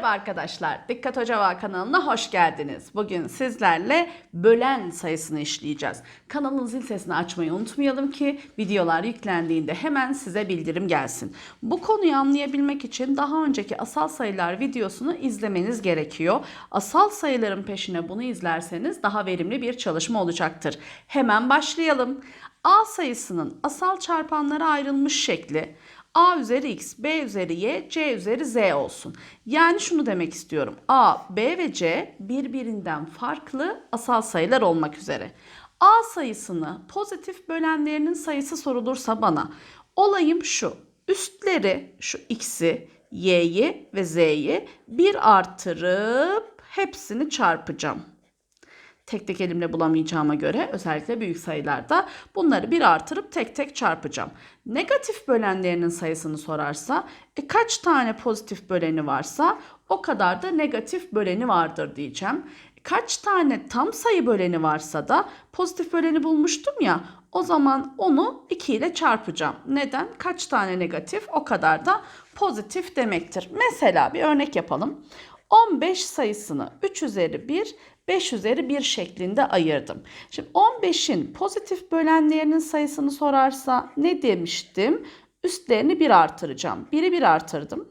Merhaba arkadaşlar, Dikkat Hoca kanalına hoş geldiniz. Bugün sizlerle bölen sayısını işleyeceğiz. Kanalın zil sesini açmayı unutmayalım ki videolar yüklendiğinde hemen size bildirim gelsin. Bu konuyu anlayabilmek için daha önceki asal sayılar videosunu izlemeniz gerekiyor. Asal sayıların peşine bunu izlerseniz daha verimli bir çalışma olacaktır. Hemen başlayalım. A sayısının asal çarpanlara ayrılmış şekli A üzeri x, B üzeri y, C üzeri z olsun. Yani şunu demek istiyorum. A, B ve C birbirinden farklı asal sayılar olmak üzere. A sayısını pozitif bölenlerinin sayısı sorulursa bana olayım şu. Üstleri şu x'i, y'yi ve z'yi bir artırıp hepsini çarpacağım tek tek elimle bulamayacağıma göre özellikle büyük sayılarda bunları bir artırıp tek tek çarpacağım. Negatif bölenlerinin sayısını sorarsa e, kaç tane pozitif böleni varsa o kadar da negatif böleni vardır diyeceğim. Kaç tane tam sayı böleni varsa da pozitif böleni bulmuştum ya o zaman onu 2 ile çarpacağım. Neden? Kaç tane negatif o kadar da pozitif demektir. Mesela bir örnek yapalım. 15 sayısını 3 üzeri 1 5 üzeri 1 şeklinde ayırdım. Şimdi 15'in pozitif bölenlerinin sayısını sorarsa ne demiştim? Üstlerini 1 artıracağım. 1'i 1 artırdım.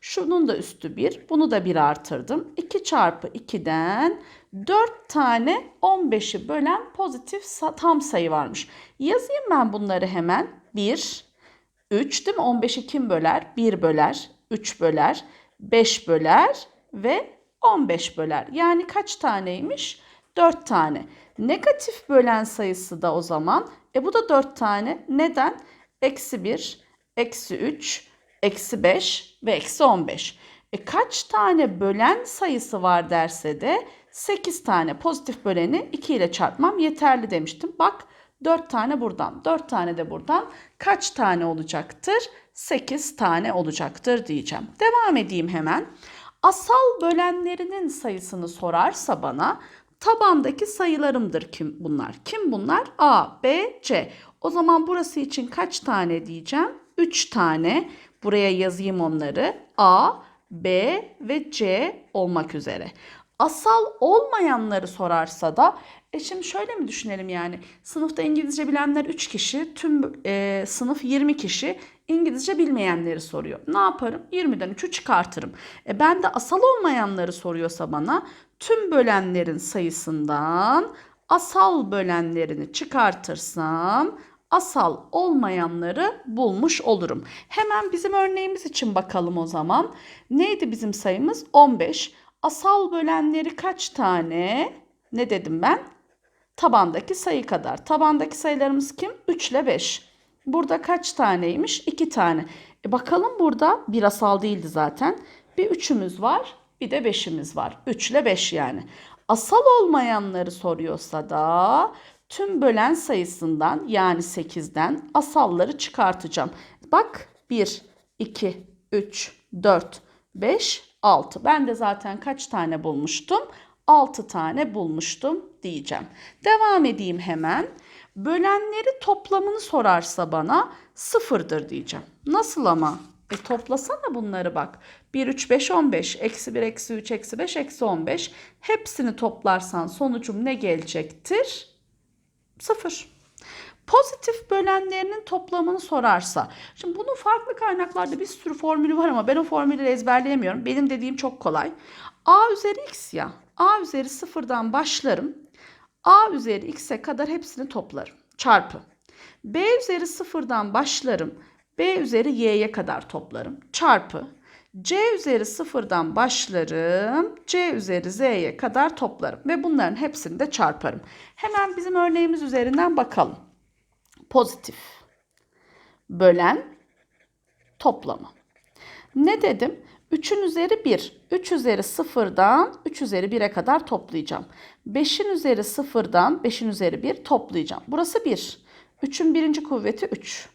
Şunun da üstü 1. Bunu da 1 artırdım. 2 çarpı 2'den 4 tane 15'i bölen pozitif tam sayı varmış. Yazayım ben bunları hemen. 1, 3 değil mi? 15'i kim böler? 1 böler, 3 böler, 5 böler ve 15 böler. Yani kaç taneymiş? 4 tane. Negatif bölen sayısı da o zaman. E bu da 4 tane. Neden? Eksi 1, eksi 3, eksi 5 ve eksi 15. E kaç tane bölen sayısı var derse de 8 tane pozitif böleni 2 ile çarpmam yeterli demiştim. Bak 4 tane buradan, 4 tane de buradan. Kaç tane olacaktır? 8 tane olacaktır diyeceğim. Devam edeyim hemen. Asal bölenlerinin sayısını sorarsa bana tabandaki sayılarımdır kim bunlar? Kim bunlar? A, B, C. O zaman burası için kaç tane diyeceğim? 3 tane. Buraya yazayım onları. A, B ve C olmak üzere. Asal olmayanları sorarsa da e şimdi şöyle mi düşünelim yani sınıfta İngilizce bilenler 3 kişi tüm e, sınıf 20 kişi İngilizce bilmeyenleri soruyor. Ne yaparım? 20'den 3'ü çıkartırım. E ben de asal olmayanları soruyorsa bana tüm bölenlerin sayısından asal bölenlerini çıkartırsam asal olmayanları bulmuş olurum. Hemen bizim örneğimiz için bakalım o zaman. Neydi bizim sayımız? 15. Asal bölenleri kaç tane? Ne dedim ben? Tabandaki sayı kadar. Tabandaki sayılarımız kim? 3 ile 5. Burada kaç taneymiş? 2 tane. E bakalım burada bir asal değildi zaten. Bir 3'ümüz var, bir de 5'imiz var. 3 ile 5 yani. Asal olmayanları soruyorsa da tüm bölen sayısından yani 8'den asalları çıkartacağım. Bak 1, 2, 3, 4, 5, 6. Ben de zaten kaç tane bulmuştum? 6 tane bulmuştum diyeceğim. Devam edeyim hemen. Bölenleri toplamını sorarsa bana sıfırdır diyeceğim. Nasıl ama? E toplasana bunları bak. 1, 3, 5, 15. Eksi 1, eksi 3, eksi 5, eksi 15. Hepsini toplarsan sonucum ne gelecektir? Sıfır. Pozitif bölenlerinin toplamını sorarsa. Şimdi bunun farklı kaynaklarda bir sürü formülü var ama ben o formülleri ezberleyemiyorum. Benim dediğim çok kolay. A üzeri x ya. A üzeri sıfırdan başlarım. A üzeri x'e kadar hepsini toplarım. Çarpı. B üzeri sıfırdan başlarım. B üzeri y'ye kadar toplarım. Çarpı. C üzeri sıfırdan başlarım. C üzeri z'ye kadar toplarım. Ve bunların hepsini de çarparım. Hemen bizim örneğimiz üzerinden bakalım. Pozitif. Bölen toplamı. Ne dedim? 3'ün üzeri 1. 3 üzeri 0'dan 3 üzeri 1'e kadar toplayacağım. 5'in üzeri 0'dan 5'in üzeri 1 toplayacağım. Burası 1. 3'ün birinci kuvveti 3.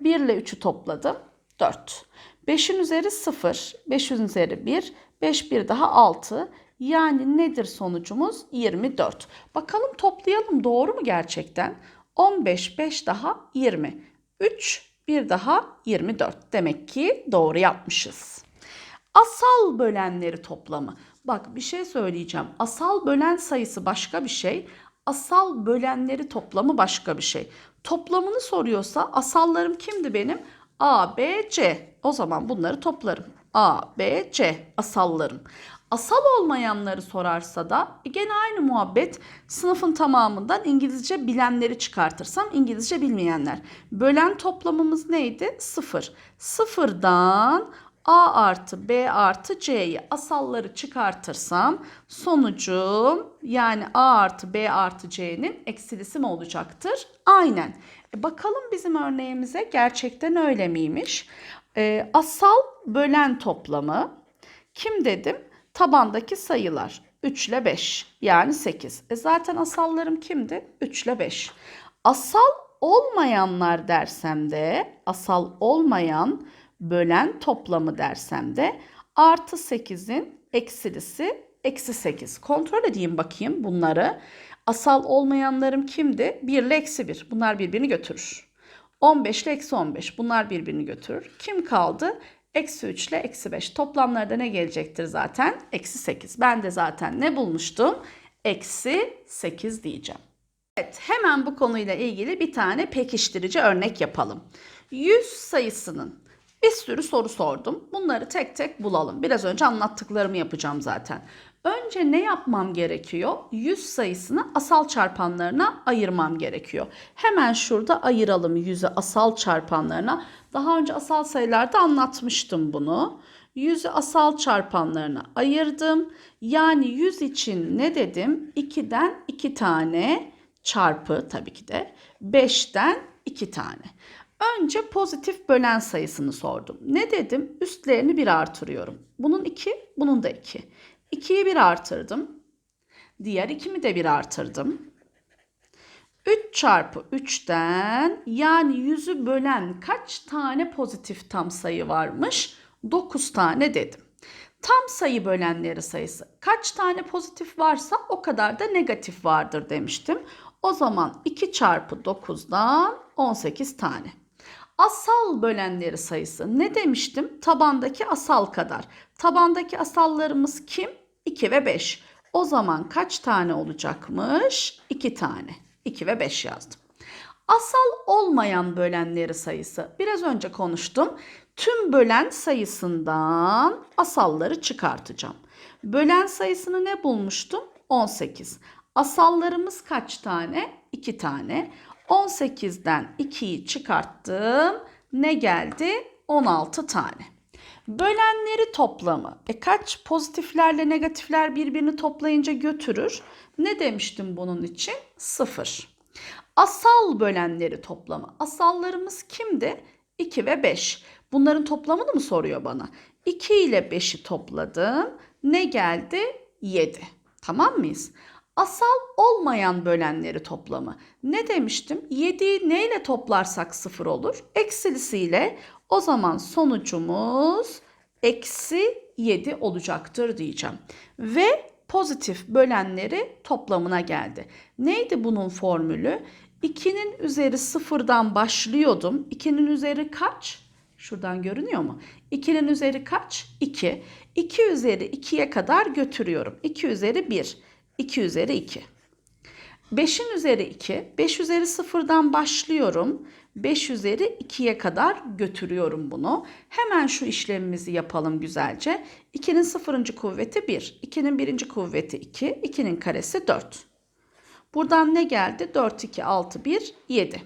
1 ile 3'ü topladım. 4. 5'in üzeri 0. 5'in üzeri 1. 5 bir daha 6. Yani nedir sonucumuz? 24. Bakalım toplayalım doğru mu gerçekten? 15, 5 daha 20. 3, bir daha 24. Demek ki doğru yapmışız. Asal bölenleri toplamı. Bak bir şey söyleyeceğim. Asal bölen sayısı başka bir şey. Asal bölenleri toplamı başka bir şey. Toplamını soruyorsa asallarım kimdi benim? A, B, C. O zaman bunları toplarım. A, B, C asallarım. Asal olmayanları sorarsa da e, gene aynı muhabbet sınıfın tamamından İngilizce bilenleri çıkartırsam İngilizce bilmeyenler. Bölen toplamımız neydi? Sıfır. Sıfırdan A artı B artı C'yi asalları çıkartırsam sonucum yani A artı B artı C'nin eksilisi mi olacaktır? Aynen. E bakalım bizim örneğimize gerçekten öyle miymiş? E, asal bölen toplamı kim dedim? Tabandaki sayılar 3 ile 5 yani 8. E zaten asallarım kimdi? 3 ile 5. Asal olmayanlar dersem de asal olmayan bölen toplamı dersem de artı 8'in eksilisi eksi 8. Kontrol edeyim bakayım bunları. Asal olmayanlarım kimdi? 1 ile eksi 1. Bunlar birbirini götürür. 15 ile eksi 15. Bunlar birbirini götürür. Kim kaldı? Eksi 3 ile eksi 5. Toplamlarda ne gelecektir zaten? Eksi 8. Ben de zaten ne bulmuştum? Eksi 8 diyeceğim. Evet hemen bu konuyla ilgili bir tane pekiştirici örnek yapalım. 100 sayısının bir sürü soru sordum. Bunları tek tek bulalım. Biraz önce anlattıklarımı yapacağım zaten. Önce ne yapmam gerekiyor? 100 sayısını asal çarpanlarına ayırmam gerekiyor. Hemen şurada ayıralım 100'ü asal çarpanlarına. Daha önce asal sayılarda anlatmıştım bunu. 100'ü asal çarpanlarına ayırdım. Yani 100 için ne dedim? 2'den 2 tane çarpı tabii ki de 5'ten 2 tane. Önce pozitif bölen sayısını sordum. Ne dedim? Üstlerini bir artırıyorum. Bunun 2, bunun da 2. 2'yi bir artırdım. Diğer 2'mi de bir artırdım. 3 çarpı 3'ten yani 100'ü bölen kaç tane pozitif tam sayı varmış? 9 tane dedim. Tam sayı bölenleri sayısı kaç tane pozitif varsa o kadar da negatif vardır demiştim. O zaman 2 çarpı 9'dan 18 tane. Asal bölenleri sayısı ne demiştim? Tabandaki asal kadar. Tabandaki asallarımız kim? 2 ve 5. O zaman kaç tane olacakmış? 2 tane. 2 ve 5 yazdım. Asal olmayan bölenleri sayısı. Biraz önce konuştum. Tüm bölen sayısından asalları çıkartacağım. Bölen sayısını ne bulmuştum? 18. Asallarımız kaç tane? 2 tane. 18'den 2'yi çıkarttım. Ne geldi? 16 tane. Bölenleri toplamı. E kaç pozitiflerle negatifler birbirini toplayınca götürür? Ne demiştim bunun için? 0. Asal bölenleri toplamı. Asallarımız kimdi? 2 ve 5. Bunların toplamını mı soruyor bana? 2 ile 5'i topladım. Ne geldi? 7. Tamam mıyız? Asal olmayan bölenleri toplamı. Ne demiştim? 7'yi neyle toplarsak 0 olur? Eksilisiyle. O zaman sonucumuz eksi 7 olacaktır diyeceğim. Ve pozitif bölenleri toplamına geldi. Neydi bunun formülü? 2'nin üzeri sıfırdan başlıyordum. 2'nin üzeri kaç? Şuradan görünüyor mu? 2'nin üzeri kaç? 2. 2 üzeri 2'ye kadar götürüyorum. 2 üzeri 1. 2 üzeri 2. 5'in üzeri 2. 5 üzeri sıfırdan başlıyorum. 5 üzeri 2'ye kadar götürüyorum bunu. Hemen şu işlemimizi yapalım güzelce. 2'nin sıfırıncı kuvveti 1. 2'nin birinci kuvveti 2. 2'nin karesi 4. Buradan ne geldi? 4, 2, 6, 1, 7.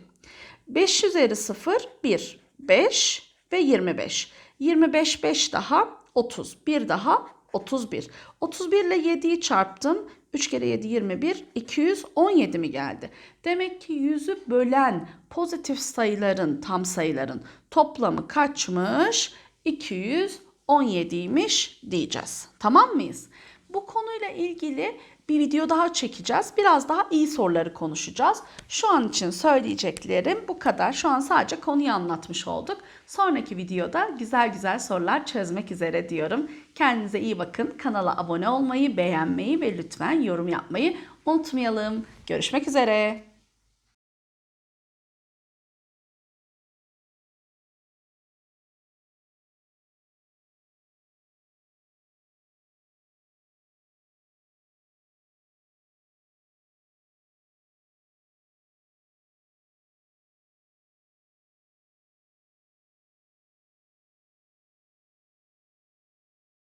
5 üzeri 0, 1, 5 ve 25. 25, 5 daha 30. 1 daha 31. 31 ile 7'yi çarptım. 3 kere 7 21 217 mi geldi? Demek ki 100'ü bölen pozitif sayıların tam sayıların toplamı kaçmış? 217'ymiş diyeceğiz. Tamam mıyız? Bu konuyla ilgili bir video daha çekeceğiz. Biraz daha iyi soruları konuşacağız. Şu an için söyleyeceklerim bu kadar. Şu an sadece konuyu anlatmış olduk. Sonraki videoda güzel güzel sorular çözmek üzere diyorum. Kendinize iyi bakın. Kanala abone olmayı, beğenmeyi ve lütfen yorum yapmayı unutmayalım. Görüşmek üzere.